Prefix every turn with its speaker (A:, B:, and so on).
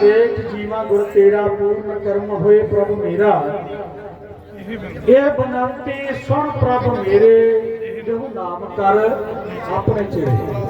A: ਦੇਖ ਜੀਵਾ ਗੁਰ ਤੇਰਾ ਪੂਰਨ ਕਰਮ ਹੋਏ ਪ੍ਰਭ ਮੇਰਾ। ਇਹ ਬਨੰਤੀ ਸੁਣ ਪ੍ਰਭ ਮੇਰੇ ਜੋ ਨਾਮ ਕਰ ਆਪਣੇ ਚਿਹਰੇ।